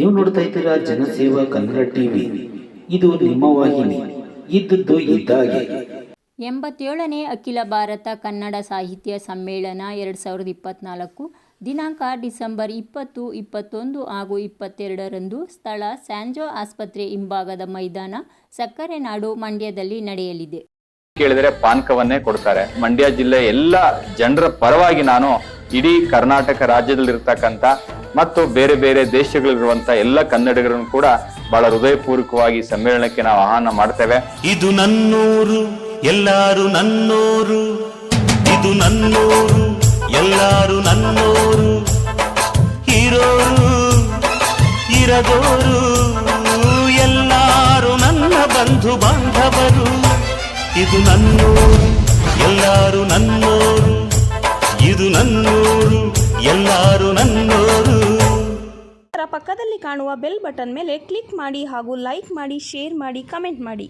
ನೀವು ನೋಡ್ತಾ ಇದ್ದೀರಾ ಜನಸೇವಾ ಕನ್ನಡ ಟಿವಿ. ಇದು ನಿಮ್ಮ ವಾಹಿನಿ. ಇದ್ದದ್ದು ಇದ್ದಾಗೆ. ಎಂಬತ್ತೇಳನೇ ಅಖಿಲ ಭಾರತ ಕನ್ನಡ ಸಾಹಿತ್ಯ ಸಮ್ಮೇಳನ ಎರಡು ಸಾವಿರದ ಇಪ್ಪತ್ತ್ನಾಲ್ಕು ದಿನಾಂಕ ಡಿಸೆಂಬರ್ ಇಪ್ಪತ್ತು ಇಪ್ಪತ್ತೊಂದು ಹಾಗೂ ಇಪ್ಪತ್ತೆರಡರಂದು ಸ್ಥಳ ಸ್ಯಾಂಜೋ ಆಸ್ಪತ್ರೆ ಹಿಂಭಾಗದ ಮೈದಾನ ಸಕ್ಕರೆ ನಾಡು ಮಂಡ್ಯದಲ್ಲಿ ನಡೆಯಲಿದೆ. ಕೇಳಿದರೆ ಪಾನಕವನ್ನೇ ಕೊಡ್ತಾರೆ. ಮಂಡ್ಯ ಜಿಲ್ಲೆ ಎಲ್ಲ ಜನರ ಪರವಾಗಿ ನಾನು ಇಡೀ ಕರ್ನಾಟಕ ರಾಜ್ಯದಲ್ಲಿರ್ತಕ್ಕಂಥ ಮತ್ತು ಬೇರೆ ಬೇರೆ ದೇಶಗಳಲ್ಲಿರುವಂತ ಎಲ್ಲ ಕನ್ನಡಿಗರನ್ನು ಕೂಡ ಬಹಳ ಹೃದಯಪೂರ್ವಕವಾಗಿ ಸಮ್ಮೇಳನಕ್ಕೆ ನಾವು ಆಹ್ವಾನ ಮಾಡ್ತೇವೆ. ಇದು ನನ್ನೂರು, ಎಲ್ಲಾರು ನನ್ನೂರು. ಇದು ನನ್ನೂರು, ಎಲ್ಲಾರು ನನ್ನೂರು. ಇರೋರು, ಇರದೋರು, ಎಲ್ಲಾರು ನನ್ನ ಬಂಧು ಬಾಂಧವರು. ಇದು ನನ್ನೂರು. ಪಕ್ಕದಲ್ಲಿ ಕಾಣುವ ಬೆಲ್ ಬಟನ್ ಮೇಲೆ ಕ್ಲಿಕ್ ಮಾಡಿ ಹಾಗೂ ಲೈಕ್ ಮಾಡಿ ಶೇರ್ ಮಾಡಿ ಕಮೆಂಟ್ ಮಾಡಿ.